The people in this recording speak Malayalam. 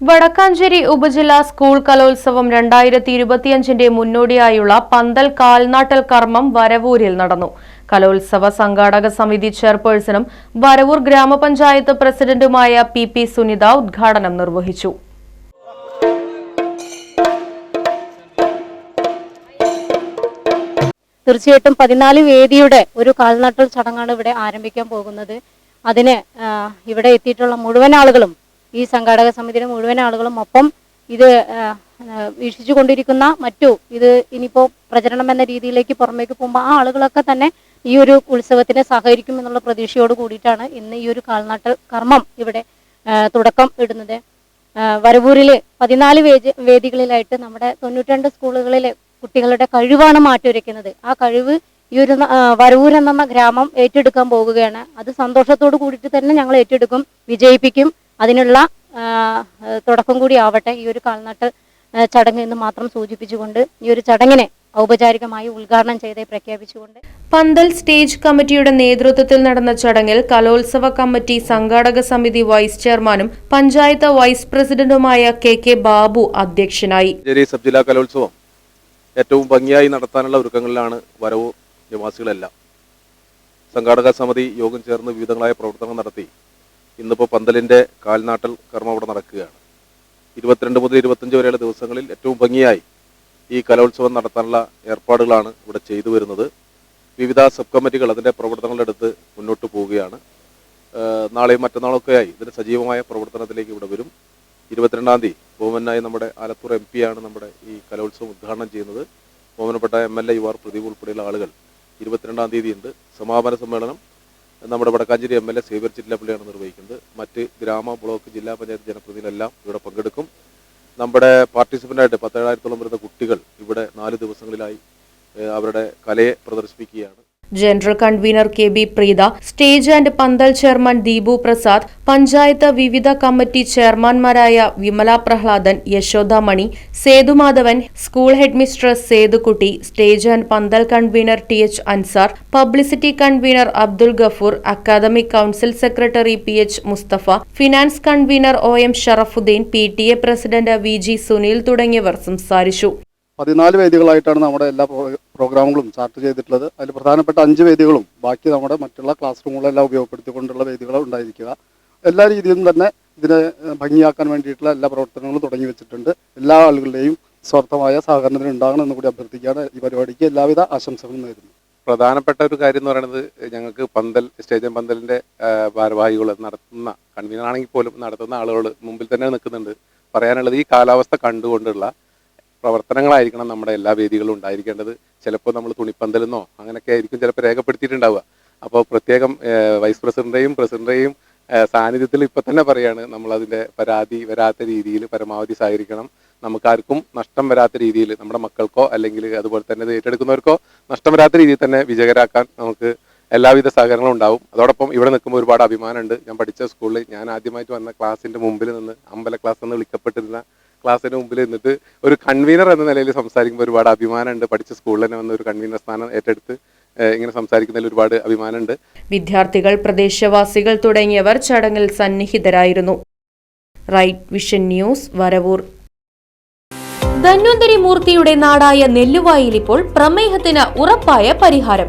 Vadakkanchery ഉപജില്ലാ സ്കൂൾ കലോത്സവം രണ്ടായിരത്തി ഇരുപത്തിയഞ്ചിന്റെ മുന്നോടിയായുള്ള പന്തൽ കാൽനാട്ടൽ കർമ്മം വരവൂരിൽ നടന്നു. കലോത്സവ സംഘാടക സമിതി ചെയർപേഴ്സണും വരവൂർ ഗ്രാമപഞ്ചായത്ത് പ്രസിഡന്റുമായ പി പി സുനിത ഉദ്ഘാടനം നിർവഹിച്ചു. തീർച്ചയായിട്ടും പതിനാല് വേദിയുടെ ഒരു കാൽനാട്ടൽ ചടങ്ങാണ് ഇവിടെ ആരംഭിക്കാൻ പോകുന്നത്. അതിന് ഇവിടെ എത്തിയിട്ടുള്ള മുഴുവൻ ആളുകളും ഈ സംഘാടക സമിതിയുടെ മുഴുവൻ ആളുകളും ഒപ്പം ഇത് വീക്ഷിച്ചു കൊണ്ടിരിക്കുന്ന മറ്റു ഇത് ഇനിയിപ്പോ പ്രചരണം എന്ന രീതിയിലേക്ക് പുറമേക്ക് പോകുമ്പോൾ ആ ആളുകളൊക്കെ തന്നെ ഈ ഒരു ഉത്സവത്തിന് സഹകരിക്കും എന്നുള്ള പ്രതീക്ഷയോട് കൂടിയിട്ടാണ് ഇന്ന് ഈ ഒരു കാൽനാട്ടൽ കർമ്മം ഇവിടെ തുടക്കം ഇടുന്നത്. വരവൂരിൽ പതിനാല് വേദി വേദികളിലായിട്ട് നമ്മുടെ തൊണ്ണൂറ്റിരണ്ട് സ്കൂളുകളിലെ കുട്ടികളുടെ കഴിവാണ് മാറ്റിവരയ്ക്കുന്നത് ആ കഴിവ് ഈ ഒരു വരവൂർ എന്ന ഗ്രാമം ഏറ്റെടുക്കാൻ പോകുകയാണ്. അത് സന്തോഷത്തോട് കൂടിയിട്ട് തന്നെ ഞങ്ങൾ ഏറ്റെടുക്കും വിജയിപ്പിക്കും. അതിനുള്ള തുടക്കം കൂടി ആവട്ടെ. ഈ ഒരു കാൽനാട്ട് ചടങ്ങ് എന്ന് മാത്രം സൂചിപ്പിച്ചുകൊണ്ട് ഈ ഒരു ചടങ്ങിനെ ഔപചാരികമായി ഉദ്ഘാടനം ചെയ്ത് പ്രഖ്യാപിച്ചുകൊണ്ട് പന്തൽ സ്റ്റേജ് കമ്മിറ്റിയുടെ നേതൃത്വത്തിൽ നടന്ന ചടങ്ങിൽ കലോത്സവ കമ്മിറ്റി സംഘാടക സമിതി വൈസ് ചെയർമാനും പഞ്ചായത്ത് വൈസ് പ്രസിഡന്റുമായ കെ കെ ബാബു അധ്യക്ഷനായി. സബ് ജില്ലാ കലോത്സവം ഏറ്റവും ഭംഗിയായി നടത്താനുള്ള ഒരുക്കങ്ങളിലാണ് വരവ് നിവാസികളെല്ലാം. സംഘാടക സമിതി യോഗം ചേർന്ന് വിവിധങ്ങളായ പ്രവർത്തനങ്ങൾ നടത്തി. ഇന്നിപ്പോൾ പന്തലിന്റെ കാൽനാട്ടൽ കർമ്മം അവിടെ നടക്കുകയാണ്. ഇരുപത്തിരണ്ട് മുതൽ ഇരുപത്തഞ്ച് വരെയുള്ള ദിവസങ്ങളിൽ ഏറ്റവും ഭംഗിയായി ഈ കലോത്സവം നടത്താനുള്ള ഏർപ്പാടുകളാണ് ഇവിടെ ചെയ്തു വരുന്നത്. വിവിധ സബ് കമ്മിറ്റികൾ അതിന്റെ പ്രവർത്തനങ്ങളെടുത്ത് മുന്നോട്ട് പോവുകയാണ്. നാളെയും മറ്റന്നാളൊക്കെയായി ഇതിന് സജീവമായ പ്രവർത്തനത്തിലേക്ക് ഇവിടെ വരും. ഇരുപത്തിരണ്ടാം തീയതി ബോമനായി നമ്മുടെ ആലത്തൂർ എം ആണ് നമ്മുടെ ഈ കലോത്സവം ഉദ്ഘാടനം ചെയ്യുന്നത്. ബഹുമാനപ്പെട്ട M L A U R Pradeep ഉൾപ്പെടെയുള്ള ആളുകൾ ഇരുപത്തിരണ്ടാം തീയതി ഉണ്ട്. സമാപന സമ്മേളനം നമ്മുടെ Vadakkanchery M L A Xavier ചില്ലപ്പള്ളിയാണ് നിർവഹിക്കുന്നത്. മറ്റ് ഗ്രാമ ബ്ലോക്ക് ജില്ലാ പഞ്ചായത്ത് ജനപ്രതിനിധികളെല്ലാം ഇവിടെ പങ്കെടുക്കും. നമ്മുടെ പാർട്ടിസിപ്പന്റായിട്ട് പത്തേഴായിരത്തോളം വരുന്ന കുട്ടികൾ ഇവിടെ നാല് ദിവസങ്ങളിലായി അവരുടെ കലയെ പ്രദർശിപ്പിക്കുകയാണ്. General convener K B Preetha stage and pandal chairman Deepu Prasad panchayat വിവിധ committee ചെയർമാൻമാരായ Vimala Prahladan Yashodamani Sethumadhavan school headmistress Sethukutty stage and pandal convener T H Ansar publicity convener Abdul Gafoor academic council secretary P H Mustafa finance convener O M Sharafuddin P T A president V G Sunil തുടങ്ങിയവർ സംസാരിച്ചു. പതിനാല് വേദികളായിട്ടാണ് നമ്മുടെ എല്ലാ പ്രോഗ്രാമുകളും ചാർട്ട് ചെയ്തിട്ടുള്ളത്. അതിൽ പ്രധാനപ്പെട്ട അഞ്ച് വേദികളും ബാക്കി നമ്മുടെ മറ്റുള്ള ക്ലാസ് റൂമുകളെല്ലാം ഉപയോഗപ്പെടുത്തിക്കൊണ്ടുള്ള വേദികൾ ഉണ്ടായിരിക്കുക. എല്ലാ രീതിയിലും തന്നെ ഇതിനെ ഭംഗിയാക്കാൻ വേണ്ടിയിട്ടുള്ള എല്ലാ പ്രവർത്തനങ്ങളും തുടങ്ങി വെച്ചിട്ടുണ്ട്. എല്ലാ ആളുകളുടെയും സ്വാർത്ഥമായ സഹകരണത്തിന് ഉണ്ടാകണം എന്ന് കൂടി അഭ്യർത്ഥിക്കുകയാണ് ഈ പരിപാടിക്ക് എല്ലാവിധ ആശംസകളും നേരുന്നു. പ്രധാനപ്പെട്ട ഒരു കാര്യം എന്ന് പറയുന്നത് ഞങ്ങൾക്ക് പന്തൽ സ്റ്റേജ് പന്തലിന്റെ ഭാരവാഹികൾ നടത്തുന്ന കൺവീനാണെങ്കിൽ പോലും നടത്തുന്ന ആളുകൾ മുമ്പിൽ തന്നെ നിൽക്കുന്നുണ്ട്. പറയാനുള്ളത് ഈ കാലാവസ്ഥ കണ്ടുകൊണ്ടുള്ള പ്രവർത്തനങ്ങളായിരിക്കണം നമ്മുടെ എല്ലാ വേദികളും ഉണ്ടായിരിക്കേണ്ടത്. ചിലപ്പോൾ നമ്മൾ തുണിപ്പന്തലെന്നോ അങ്ങനെയൊക്കെ ആയിരിക്കും ചിലപ്പോൾ രേഖപ്പെടുത്തിയിട്ടുണ്ടാവുക. അപ്പോൾ പ്രത്യേകം വൈസ് പ്രസിഡന്റേയും പ്രസിഡന്റേയും സാന്നിധ്യത്തിൽ ഇപ്പം തന്നെ പറയാണ് നമ്മളതിന്റെ പരാതി വരാത്ത രീതിയിൽ പരമാവധി സഹകരിക്കണം. നമുക്കാർക്കും നഷ്ടം വരാത്ത രീതിയിൽ നമ്മുടെ മക്കൾക്കോ അല്ലെങ്കിൽ അതുപോലെ തന്നെ ഏറ്റെടുക്കുന്നവർക്കോ നഷ്ടം വരാത്ത രീതിയിൽ തന്നെ വിജയകരാക്കാൻ നമുക്ക് എല്ലാവിധ സഹകരണങ്ങളും ഉണ്ടാവും. അതോടൊപ്പം ഇവിടെ നിൽക്കുമ്പോൾ ഒരുപാട് അഭിമാനമുണ്ട്. ഞാൻ പഠിച്ച സ്കൂളിൽ ഞാൻ ആദ്യമായിട്ട് വന്ന ക്ലാസ്സിന്റെ മുമ്പിൽ നിന്ന് അമ്പല ക്ലാസ് എന്ന് വിളിക്കപ്പെട്ടിരുന്ന ക്ലാസ്സിന്റെ മുമ്പിൽ നിന്നിട്ട് ഒരു കൺവീനർ എന്ന നിലയിൽ സംസാരിക്കുമ്പോൾ ഒരുപാട് അഭിമാനമുണ്ട്. പഠിച്ച സ്കൂളിൽ തന്നെ വന്ന ഒരു കൺവീനർ സ്ഥാനം ഏറ്റെടുത്ത് ഇങ്ങനെ സംസാരിക്കുന്നതിൽ ഒരുപാട് അഭിമാനമുണ്ട്. വിദ്യാർത്ഥികൾ പ്രദേശവാസികൾ തുടങ്ങിയവർ ചടങ്ങിൽ സന്നിഹിതരായിരുന്നു. Right vision news Varavoor. Dhanvantari മൂർത്തിയുടെ നാടായ നെല്ലുവായിൽ ഇപ്പോൾ പ്രമേഹത്തിന് ഉറപ്പായ പരിഹാരം.